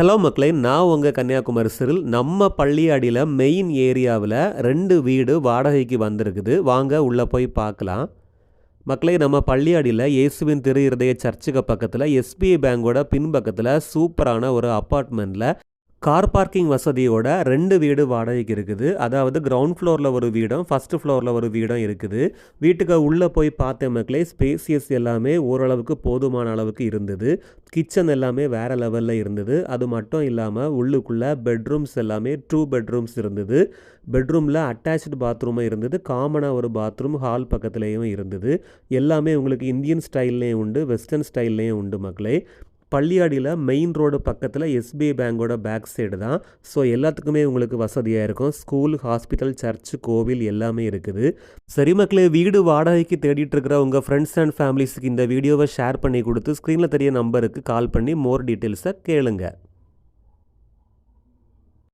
Hello மக்களே நான் உங்கள் கன்னியாகுமரி சிறில். நம்ம பள்ளியாடியில் மெயின் ஏரியாவில் ரெண்டு வீடு வாடகைக்கு வந்திருக்குது. வாங்க உள்ளே போய் பார்க்கலாம். மக்களே நம்ம பள்ளியாடியில் இயேசுவின் திரு இருதய சர்ச்சுக்கு பக்கத்தில் எஸ்பிஐ பேங்கோட பின்பக்கத்தில் சூப்பரான ஒரு அப்பார்ட்மெண்ட்டில் கார் பார்க்கிங் வசதியோட ரெண்டு வீடு வாடகைக்கு இருக்குது. அதாவது கிரவுண்ட் ஃப்ளோரில் ஒரு வீடும் ஃபஸ்ட்டு ஃப்ளோரில் ஒரு வீடும் இருக்குது. வீட்டுக்கு உள்ளே போய் பார்த்த மக்களே ஸ்பேசியஸ் எல்லாமே ஓரளவுக்கு போதுமான அளவுக்கு இருந்தது. கிச்சன் எல்லாமே வேறு லெவலில் இருந்தது. அது மட்டும் இல்லாமல் உள்ளுக்குள்ளே பெட்ரூம்ஸ் எல்லாமே டூ பெட்ரூம்ஸ் இருந்தது. பெட்ரூமில் அட்டாச்சு பாத்ரூமும் இருந்தது. காமனாக ஒரு பாத்ரூம் ஹால் பக்கத்துலேயும் இருந்தது. எல்லாமே உங்களுக்கு இந்தியன் ஸ்டைல்லையும் உண்டு வெஸ்டர்ன் ஸ்டைல்லையும் உண்டு மக்களே. பள்ளியாடியில் மெயின் ரோடு பக்கத்தில் எஸ்பிஐ பேங்கோட பேக் சைடு தான். ஸோ எல்லாத்துக்குமே உங்களுக்கு வசதியாக இருக்கும். ஸ்கூல் ஹாஸ்பிட்டல் சர்ச் கோவில் எல்லாமே இருக்குது. சரி மக்களே வீடு வாடகைக்கு தேடிட்டு இருக்கிற உங்கள் ஃப்ரெண்ட்ஸ் அண்ட் ஃபேமிலிஸுக்கு இந்த வீடியோவை ஷேர் பண்ணி கொடுத்து ஸ்க்ரீனில் தெரிய நம்பருக்கு கால் பண்ணி மோர் டீட்டெயில்ஸை கேளுங்கள்